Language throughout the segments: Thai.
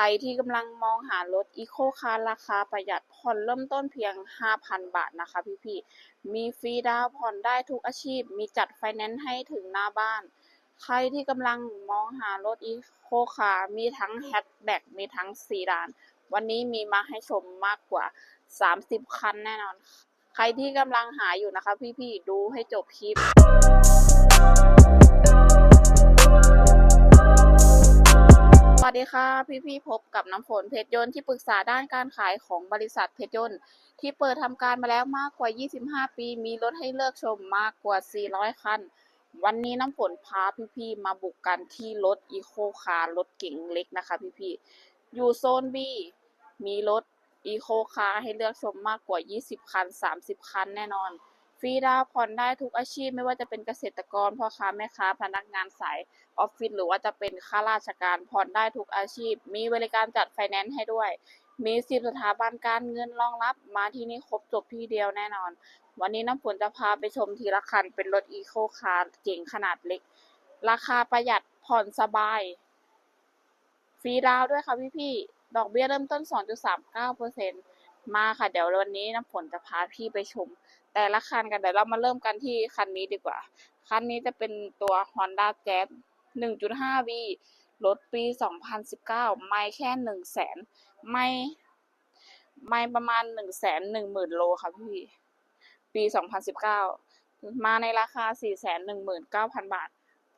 รที่กำลังมองหารถอีโคคาร์ราคาประหยัดผ่อนเริ่มต้นเพียง 5,000 บาทนะคะพี่ๆ มีฟรีดาวน์ผ่อนได้ทุกอาชีพ มีจัดไฟแนนซ์ให้ถึงหน้าบ้าน ใครที่กำลังมองหารถอีโคคาร์มีทั้งแฮชแบ็กมีทั้งซีดาน วันนี้มีมาให้ชมมากกว่า 30 คันแน่นอน ใครที่กำลังหาอยู่นะคะพี่ๆ ดูให้จบคลิป ดีค่ะ พี่ๆพบกับน้ำฝนเพชรยนต์ที่ปรึกษาด้านการขายของบริษัทเพชรยนต์ที่เปิดทำการมาแล้วมากกว่า 25 ปี มีรถให้เลือกชมมากกว่า 400 คัน วันนี้น้ำฝนพาพี่ๆมาบุกกันที่รถอีโคคาร์รถเก๋งเล็กนะคะพี่ๆอยู่โซน B มีรถอีโคคาร์ให้เลือกชมมากกว่า 20 คัน 30 คันแน่นอน ฟรีดาวผ่อนได้ทุกอาชีพไม่ว่าจะเป็นเกษตรกรพ่อค้าแม่ค้าพนักงานสายออฟฟิศหรือว่าจะเป็นข้าราชการผ่อนได้ทุกอาชีพ มีบริการจัดไฟแนนซ์ให้ด้วย มีสิบสถาบันการเงินรองรับมาที่นี่ครบจบที่เดียวแน่นอน วันนี้น้ำฝนจะพาไปชมทีละคัน เป็นรถอีโคคาร์เก๋งขนาดเล็ก ราคาประหยัดผ่อนสบาย ฟรีดาวด้วยค่ะพี่ๆดอกเบี้ยเริ่มต้น 2.39% มาค่ะ เดี๋ยววันนี้น้ำฝนจะพาพี่ไปชม แต่ละคันกันเดี๋ยวเรามาเริ่มกันที่คันนี้ดีกว่า คันนี้จะเป็นตัว Honda Jazz 1.5V รถปี 2019 ไม่แค่ 1 0 0 0 0แสนไม่ไม่ประมาณ 1 1 0 0 0 0 โลค่ะพี่ ปี 2019 มาในราคา 419,000 บาท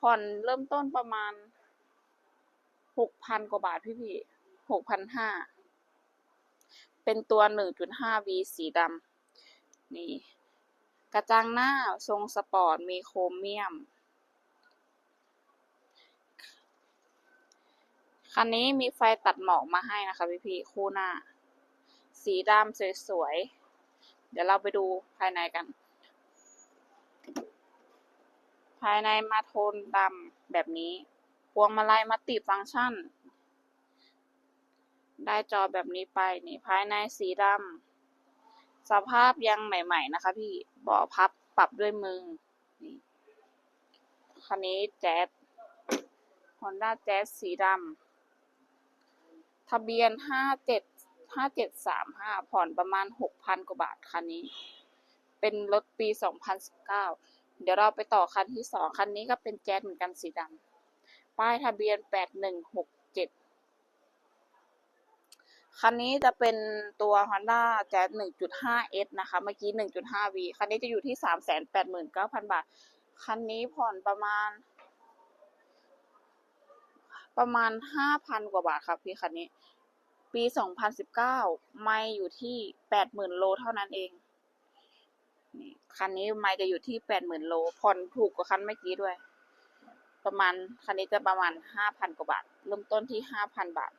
ผ่อนเริ่มต้นประมาณ 6,000 กว่าบาทพี่พี่6,500 เป็นตัว 1.5V สีดำนี่ กระจังหน้าทรงสปอร์ตมีโครเมียม คันนี้มีไฟตัดหมอกมาให้นะคะพี่พี่ๆคู่หน้า สีดำสวยๆ เดี๋ยวเราไปดูภายในกัน ภายในมาโทนดำแบบนี้ พวงมาลัยมัลติฟังก์ชัน ได้จอแบบนี้ไปนี่ภายในสีดำสภาพยังใหม่ ๆ นะคะพี่เบาะพับปรับด้วยมือนี่คันนี้แจ๊ส Honda Jazz สีดำทะเบียนห้าเจ็ดห้าเจ็ดสามห้าผ่อนประมาณหกพันกว่าบาทคันนี้ เป็นรถปีสองพันสิบเก้าเดี๋ยวเราไปต่อคันที่สองคันนี้ก็เป็นแจ๊สเหมือนกันสีดำป้ายทะเบียนแปดหนึ่งหกเจ็ด คันนี้จะเป็นตัว Honda Jazz 1.5S นะคะ เมื่อกี้ 1.5V คันนี้จะอยู่ที่ 389,000 บาท คันนี้ผ่อนประมาณ ประมาณ 5,000 กว่าบาทครับพี่คันนี้ ปี 2019 ไม่อยู่ที่ 80,000 โลเท่านั้นเอง คันนี้ไม่จะอยู่ที่ 80,000 โล ผ่อนถูกกว่าคันเมื่อกี้ด้วย ประมาณ คันนี้จะประมาณ 5,000 กว่าบาท เริ่มต้นที่ 5,000 บาท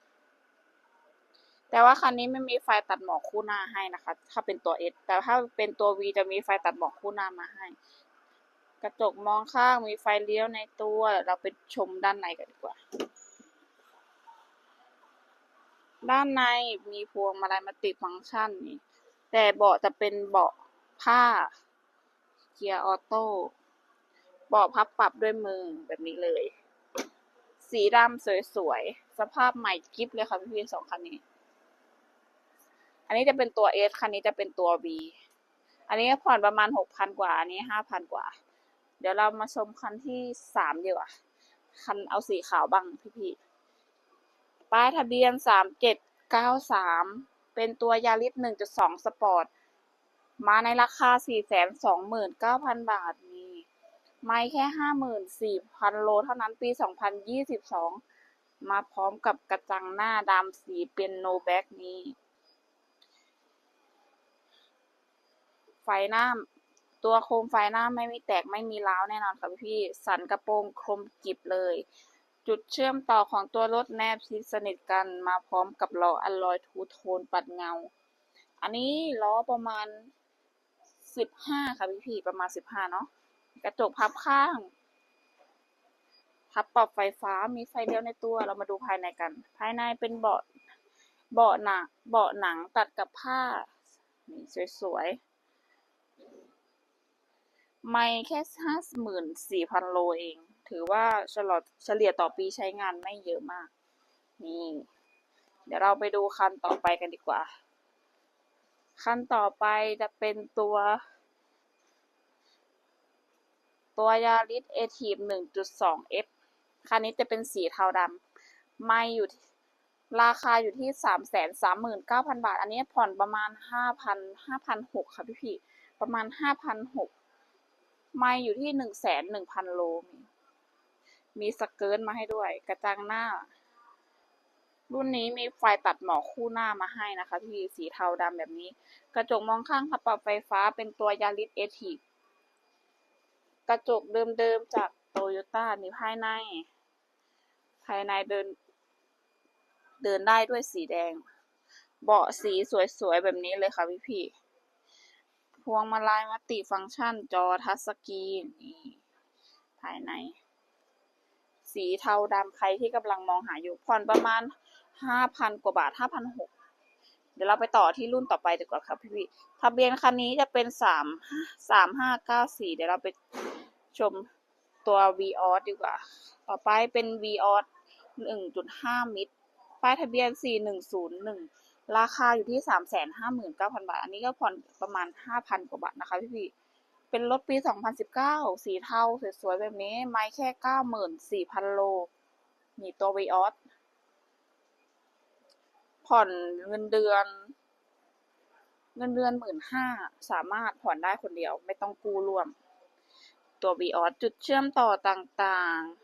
แต่ว่าคันนี้ไม่มีไฟตัดหมอกคู่หน้าให้นะคะ ถ้าเป็นตัว S แต่ถ้าเป็นตัว V จะมีไฟตัดหมอกคู่หน้ามาให้ กระจกมองข้างมีไฟเลี้ยวในตัว เราไปชมด้านในกันดีกว่า ด้านในมีพวงมาลัยมัลติฟังก์ชันนี่แต่เบาะจะเป็นเบาะผ้า เกียร์ออโต้เบาะพับปรับด้วยมือแบบนี้เลย สีดำสวยๆสภาพใหม่กิ๊บเลยค่ะพี่ๆสองคันนี้ อันนี้จะเป็นตัว S คันนี้จะเป็นตัว V อันนี้ผ่อนประมาณหกพันกว่า อันนี้ห้าพันกว่า เดี๋ยวเรามาชมคันที่สามดีกว่า คันเอาสีขาวบ้างพี่ๆ ป้ายทะเบียนสามเจ็ดเก้าสามเป็นตัวยาริสหนึ่งจุดสองสปอร์ต มาในราคาสี่แสนสองหมื่นเก้าพันบาทนี่ไม่แค่ห้าหมื่นสี่พันโลเท่านั้นปีสองพันยี่สิบสองมาพร้อมกับกระจังหน้าดำสีเป็นโนแบ็กนี้ ไฟหน้าตัวโคมไฟหน้าไม่มีแตกไม่มีร้าวแน่นอนค่ะพี่ๆสันกระโปรงคมกริบเลย จุดเชื่อมต่อของตัวรถแนบชิดสนิทกันมาพร้อมกับล้ออัลลอยทูโทนปัดเงา อันนี้ล้อประมาณสิบห้าค่ะพี่ๆประมาณสิบห้าเนาะกระจกพับข้างพับปรับไฟฟ้ามีไฟเลี้ยวในตัวเรามาดูภายในกัน ภายในเป็นเบาะเบาะหนังเบาะหนังตัดกับผ้านี่สวยๆ ไม่แค่ห้าหมื่นสี่พันโลเอง ถือว่าเฉลอเฉลี่ยต่อปีใช้งานไม่เยอะมาก นี่ เดี๋ยวเราไปดูคันต่อไปกันดีกว่า คันต่อไปจะเป็นตัว ตัวยาริสเอทีฟ1.2 F คันนี้จะเป็นสีเทาดำไม่อยู่ราคาอยู่ที่สามแสนสามหมื่นเก้าพันบาท อันนี้ผ่อนประมาณห้าพันห้าพันหกค่ะพี่พี่ประมาณห้าพันหก ไม่อยู่ที่หนึ่งแสนหนึ่งพันโล มีสเกิร์ตมาให้ด้วย กระจังหน้า รุ่นนี้มีไฟตัดหมอกคู่หน้ามาให้นะคะ พี่สีเทาดำแบบนี้ กระจกมองข้างพับปรับไฟฟ้าเป็นตัวยาริสเอทีกระจกเดิมๆจากโตโยต้านี่ภายใน ภายในเดิน เดินได้ด้วยสีแดง เบาะสีสวยๆ แบบนี้เลยค่ะพี่พี่ พวงมาลัยมัลติฟังก์ชัน จอทัชสกรีนนี่ภายใน สีเทาดำใครที่กำลังมองหาอยู่ผ่อนประมาณห้าพันกว่าบาทห้าพันหกเดี๋ยวเราไปต่อที่รุ่นต่อไปดีกว่าครับพี่พี่ทะเบียนคันนี้จะเป็นสามสามห้าเก้าสี่เดี๋ยวเราไปชมตัว v ีออดีกว่า ต่อไปเป็น v ีออหนึ่งจุดห้ามิตรป้ายทะเบียน4101 ราคาอยู่ที่359,000บาท อันนี้ก็ผ่อนประมาณ5,000กว่าบาทนะคะพี่พี่เป็นรถปี2019สีเทาสวยๆแบบนี้ ไม่แค่94,000โลมีตัว v ีออสผ่อนเงินเดือน เงินเดือน15,000สามารถผ่อนได้คนเดียวไม่ต้องกู้ร่วม ตัว v ีออสจุดเชื่อมต่อต่างๆ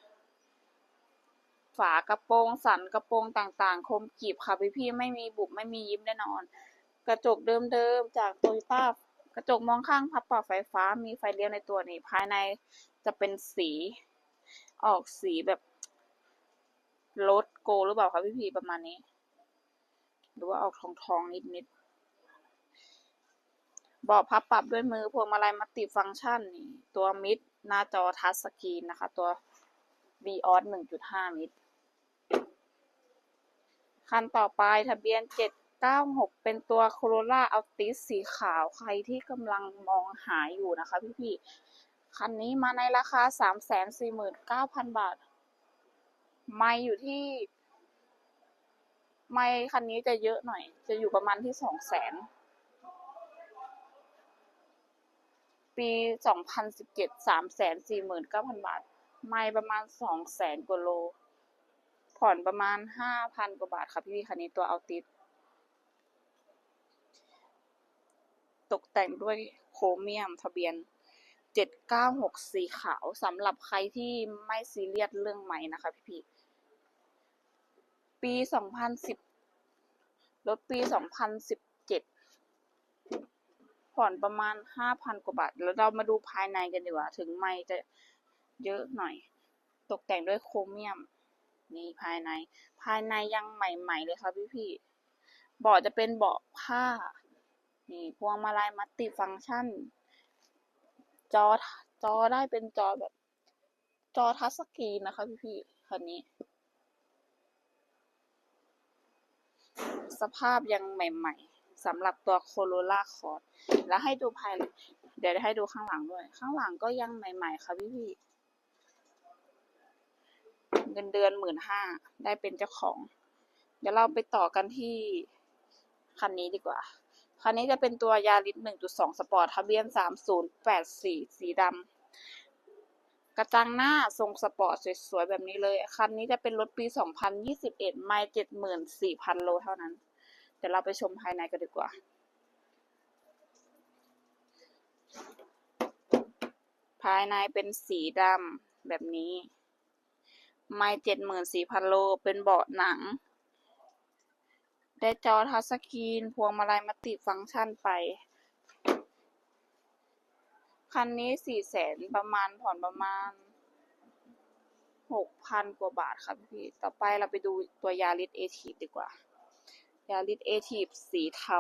ฝากระโปรงสันกระโปรงต่างๆ คมกรีบค่ะพี่พี่ไม่มีบุบไม่มียิ้มแน่นอน กระจกเดิมๆจากโตโยต้ากระจกมองข้างพับปรับไฟฟ้ามีไฟเลี้ยวในตัวนี้ภายในจะเป็นสีออกสีแบบรถโกหรือเปล่าคะพี่พีประมาณนี้ หรือว่าออกทองทองนิดนิดบาะพับปรับด้วยมือพวงมาลัยมัลติฟังก์ชันนี่ตัวมิดหน้าจอทัชสกรีนนะคะ ตัว b ีออส1.5มิตร คันต่อไปทะเบียน 796 เป็นตัว Corolla Altis สีขาวใครที่กำลังมองหาอยู่นะคะพี่ๆ คันนี้มาในราคา 349,000 บาท ไม่อยู่ที่ ไม่คันนี้จะเยอะหน่อย จะอยู่ประมาณที่ 200,000 ปี 2017 349,000 บาท ไม่ประมาณ 200,000กว่าโล ผ่อนประมาณ5,000กว่าบาทค่ะพี่คันนี้ตัวเอาติด ตกแต่งด้วยโครเมียมทะเบียน796สีขาวสำหรับใครที่ไม่ซีเรียสเรื่องใหม่นะคะพี่พี่ปี2010รถปี2017ผ่อนประมาณ5,000กว่าบาท แล้วเรามาดูภายในกันดีกว่า ถึงไม่จะเยอะหน่อย ตกแต่งด้วยโครเมียม นี่ภายใน ภายในยังใหม่ๆเลยค่ะพี่พี่เบาะจะเป็นเบาะผ้า นี่พวงมาลัยมัลติฟังก์ชัน จอจอได้เป็นจอแบบ จอทัชสกรีนนะคะพี่พี่คันนี้ สภาพยังใหม่ ๆสำหรับตัวโคโรล่าคอร์ดแล้วให้ดูภาย เดี๋ยวให้ดูข้างหลังด้วย ข้างหลังก็ยังใหม่ ๆ ค่ะพี่พี่ เงินเดือนหมื่นห้าได้เป็นเจ้าของ เดี๋ยวเราไปต่อกันที่คันนี้ดีกว่า คันนี้จะเป็นตัวยาริส1.2สปอร์ตทะเบียน3084สีดำกระจังหน้าทรงสปอร์ตสวยๆแบบนี้เลย คันนี้จะเป็นรถปี2021ไมล์74,000โลเท่านั้น เดี๋ยวเราไปชมภายในกันดีกว่าภายในเป็นสีดำแบบนี้ ไม่เจ็ดหมื่นสี่พันโล เป็นเบาะหนัง ได้จอทัชสกรีน พวงมาลัยมัลติฟังก์ชันไป คันนี้สี่แสนประมาณผ่อนประมาณหกพันกว่าบาทครับพี่ ต่อไปเราไปดูตัวยาริสเอทีฟดีกว่ายาริสเอทีฟสีเทา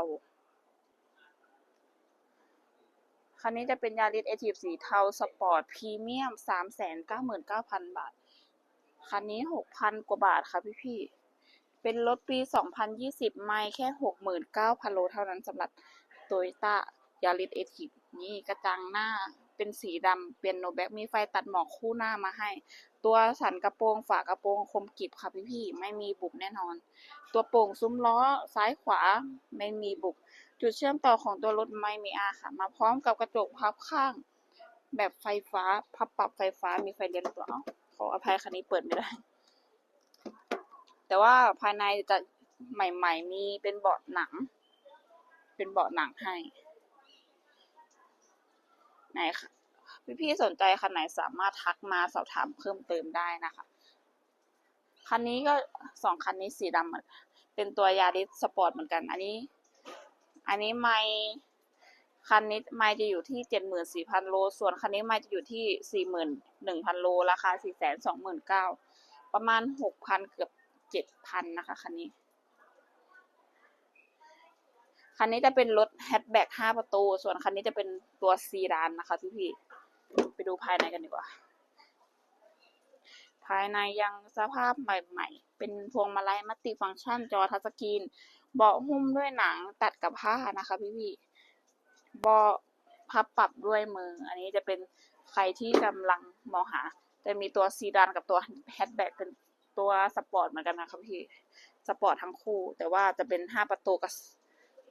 คันนี้จะเป็นยาริสเอทีฟสีเทา สปอร์ตพรีเมียมสามแสนเก้าหมื่นเก้าพันบาท คันนี้หกพันกว่าบาทค่ะพี่พี่เป็นรถปีสองพันยี่สิบไมล์แค่หกหมื่นเก้าพันโลเท่านั้นสำหรับโตโยต้ายาริสเอทีนี่กระจังหน้าเป็นสีดำเป็นโนแบ็กมีไฟตัดหมอกคู่หน้ามาให้ ตัวสันกระโปรงฝากระโปรงคมกริบค่ะพี่ๆไม่มีบุบแน่นอน ตัวโป่งซุ้มล้อซ้ายขวาไม่มีบุบจุดเชื่อมต่อของตัวรถไม่มีอาค่ะ มาพร้อมกับกระจกพับข้าง แบบไฟฟ้าพับปรับไฟฟ้ามีไฟเลี้ยวหรือเปล่า ขออภัยคันนี้เปิดไม่ได้ แต่ว่าภายในจะใหม่ ๆ มีเป็นเบาะหนัง เป็นเบาะหนังให้ ไหนค่ะพี่ๆสนใจคันไหนสามารถทักมาสอบถามเพิ่มเติมได้นะคะ คันนี้ก็สองคันนี้สีดำเหมือนเป็นตัวยาริสสปอร์ตเหมือนกัน อันนี้ อันนี้ไม่ คันนี้ไม่จะอยู่ที่เจ็ดหมื่นสี่พันโล ส่วนคันนี้ไม่จะอยู่ที่สี่หมื่นหนึ่งพันโล ราคาสี่แสนสองหมื่นเก้าประมาณหกพันเกือบเจ็ดพันนะคะคันนี้ คันนี้จะเป็นรถแฮชแบ็กห้าประตู ส่วนคันนี้จะเป็นตัวซีดานนะคะพี่พี่ ไปดูภายในกันดีกว่า ภายในยังสภาพใหม่ๆ เป็นพวงมาลัยมัลติฟังก์ชันจอทัชสกรีน เบาะหุ้มด้วยหนังตัดกับผ้านะคะพี่พี่ บาะพับปรับด้วยมือ อันนี้จะเป็นใครที่กำลังมองหา จะมีตัวซีดานกับตัวแฮชแบ็กเป็นตัวสปอร์ตเหมือนกันนะคะพี่สปอร์ตทั้งคู่ แต่ว่าจะเป็นห้าประตูกับ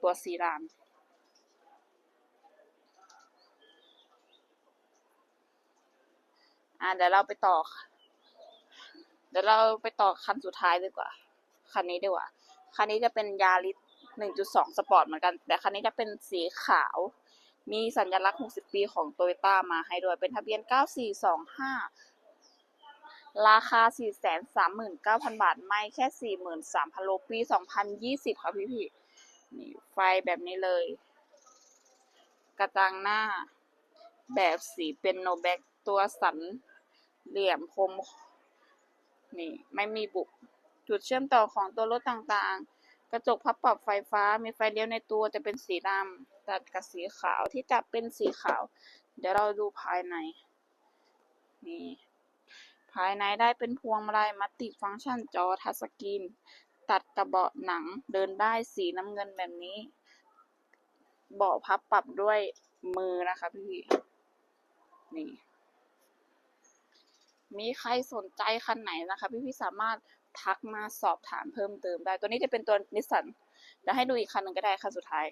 ตัวซีดานอ่าเดี๋ยวเราไปต่อ เดี๋ยวเราไปต่อคันสุดท้ายดีกว่า คันนี้ดีกว่า คันนี้จะเป็นยาริส 1.2 สปอร์ตเหมือนกัน แต่คันนี้จะเป็นสีขาว มีสัญลักษณ์ 60 ปีของโตโยต้ามาให้ด้วย เป็นทะเบียน 9425 ราคา 439,000 บาท ไม่แค่ 43,000 โลปี 2020 ค่ะพี่พี่นี่ไฟแบบนี้เลย กระจังหน้า แบบสีเป็นโนแบ็กตัวสัน เหลี่ยมคม นี่ ไม่มีบุบจุดเชื่อมต่อของตัวรถต่างๆ กระจกพับปรับไฟฟ้ามีไฟเลี้ยวในตัวจะเป็นสีดำตัดกับสีขาวที่จะเป็นสีขาว เดี๋ยวเราดูภายใน นี่ ภายในได้เป็นพวงมาลัยมัลติฟังก์ชันจอทัชสกรีนตัดกับเบาะหนังเดินได้สีน้ำเงินแบบนี้ เบาะพับปรับด้วยมือนะคะพี่ นี่ มีใครสนใจคันไหนนะคะ พี่พี่สามารถ ทักมาสอบถามเพิ่มเติมได้ ตัวนี้จะเป็นตัวนิสสันเดี๋ยวให้ดูอีกคันหนึ่งก็ได้คันสุดท้าย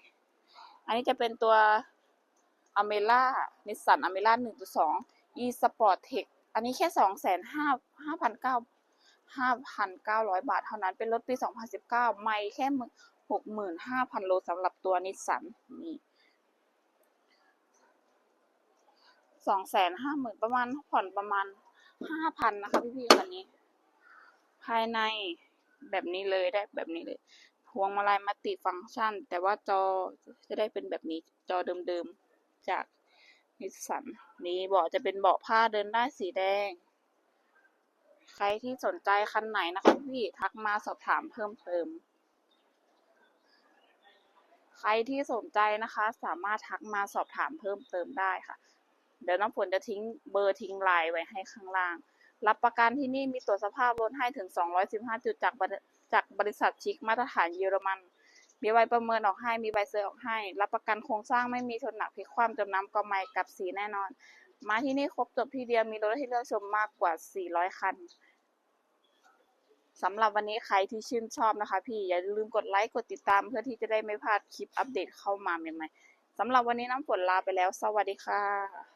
อันนี้จะเป็นตัวอเมล่านิสสันอเมล่าหนึ่งจุดสอง e sport tech อันนี้แค่สองแสนห้าห้าพันเก้าห้าพันเก้าร้อยบาทเท่านั้นเป็นรถปีสองพันสิบเก้าไม่แค่หกหมื่นห้าพันโลสำหรับตัวนิสสันนี่สองแสนห้าหมื่นประมาณผ่อนประมาณห้าพันนะคะพี่ๆคันนี้ ภายในแบบนี้เลยได้แบบนี้เลยพวงมาลัยมัลติฟังก์ชัน แต่ว่าจอจะได้เป็นแบบนี้จอเดิมๆจากนิสสันนี่เบาะจะเป็นเบาะผ้าเดินได้สีแดง ใครที่สนใจคันไหนนะคะพี่ทักมาสอบถามเพิ่มเติม ใครที่สนใจนะคะ สามารถทักมาสอบถามเพิ่มเติมได้ค่ะ เดี๋ยวน้ำฝนจะทิ้งเบอร์ทิ้งไลน์ไว้ให้ข้างล่าง รับประกันที่นี่มีตรวจสภาพรถให้ถึง 215 จุดจากบริจากบริษัทชิคมาตรฐานเยอรมัน มีใบประเมินออกให้ มีใบเซอร์ออกให้ รับประกันโครงสร้างไม่มีชนหนักพลิกคว่ำจมน้ำก็ไม่กับสีแน่นอน มาที่นี่ครบจบที่เดียว มีรถให้เลือกชมมากกว่า 400 คันสำหรับวันนี้ใครที่ชื่นชอบนะคะ พี่อย่าลืมกดไลค์กดติดตามเพื่อที่จะได้ไม่พลาดคลิปอัปเดตเข้ามาใหม่ๆสำหรับวันนี้น้ำฝนลาไปแล้ว สวัสดีค่ะ